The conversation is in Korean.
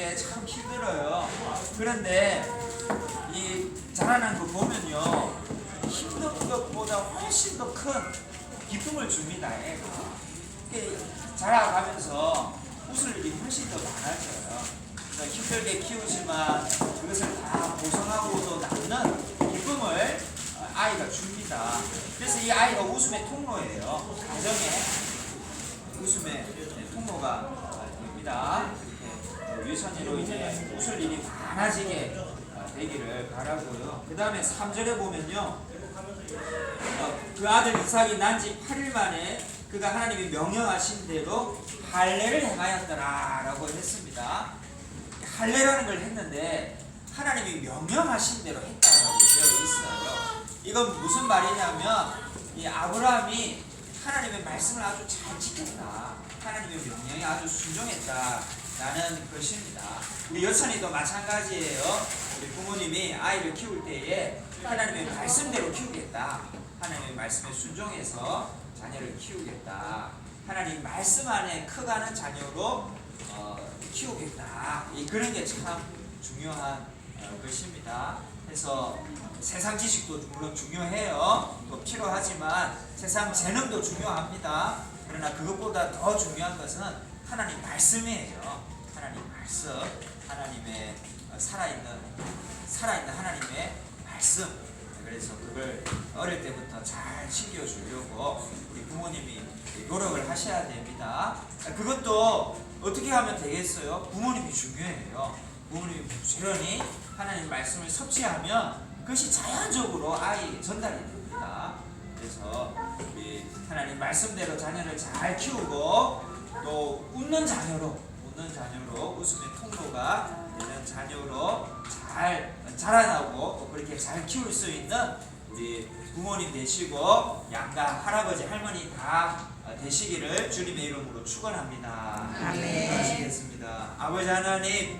게 참 힘들어요. 그런데 이 자라는 거 보면요. 힘든 것보다 훨씬 더 큰 기쁨을 줍니다. 애가. 자라가면서 웃을 일이 훨씬 더 많아져요. 힘들게 키우지만 그것을 다 보상하고 또 낳는 기쁨을 어, 아이가 줍니다. 그래서 이 아이가 웃음의 통로예요. 가정에 웃음의 통로가. 유선이로 이제 웃을 일이 많아지게 어, 되기를 바라고요. 그 다음에 3절에 보면요. 어, 그 아들 이삭이 난 지 8일 만에 그가 하나님이 명령하신 대로 할례를 행하였더라 라고 했습니다. 할례라는 걸 했는데 하나님이 명령하신 대로 했다라고 되어 있어요. 이건 무슨 말이냐면 이 아브라함이 하나님의 말씀을 아주 잘 지켰다. 하나님의 명령에 아주 순종했다 라는 것입니다. 우리 여천이도 마찬가지예요. 우리 부모님이 아이를 키울 때에 하나님의 말씀대로 키우겠다. 하나님의 말씀에 순종해서 자녀를 키우겠다. 하나님 말씀 안에 커가는 자녀로 어, 키우겠다. 이 그런 게 참 중요한 어, 것입니다. 그래서 세상 지식도 물론 중요해요. 또 필요하지만 세상 재능도 중요합니다. 그러나 그것보다 더 중요한 것은 하나님 말씀이에요. 하나님 말씀, 하나님의 어, 살아있는 살아있는 하나님의 말씀. 그래서 그걸 어릴 때부터 잘 챙겨주려고 우리 부모님이 노력을 하셔야 됩니다. 그것도 어떻게 하면 되겠어요? 부모님이 중요해요. 부모님이 부지런히 하나님 말씀을 섭취하면 그것이 자연적으로 아이에게 전달이 됩니다. 그래서 우리 하나님 말씀대로 자녀를 잘 키우고 또 웃는 자녀로 웃는 자녀로 웃음의 통로가 되는 자녀로 잘 자라나고 또 그렇게 잘 키울 수 있는 우리 부모님 되시고 양가 할아버지 할머니 다 되시기를 주님의 이름으로 축원합니다. 아멘. 하시겠습니다. 아버지 하나님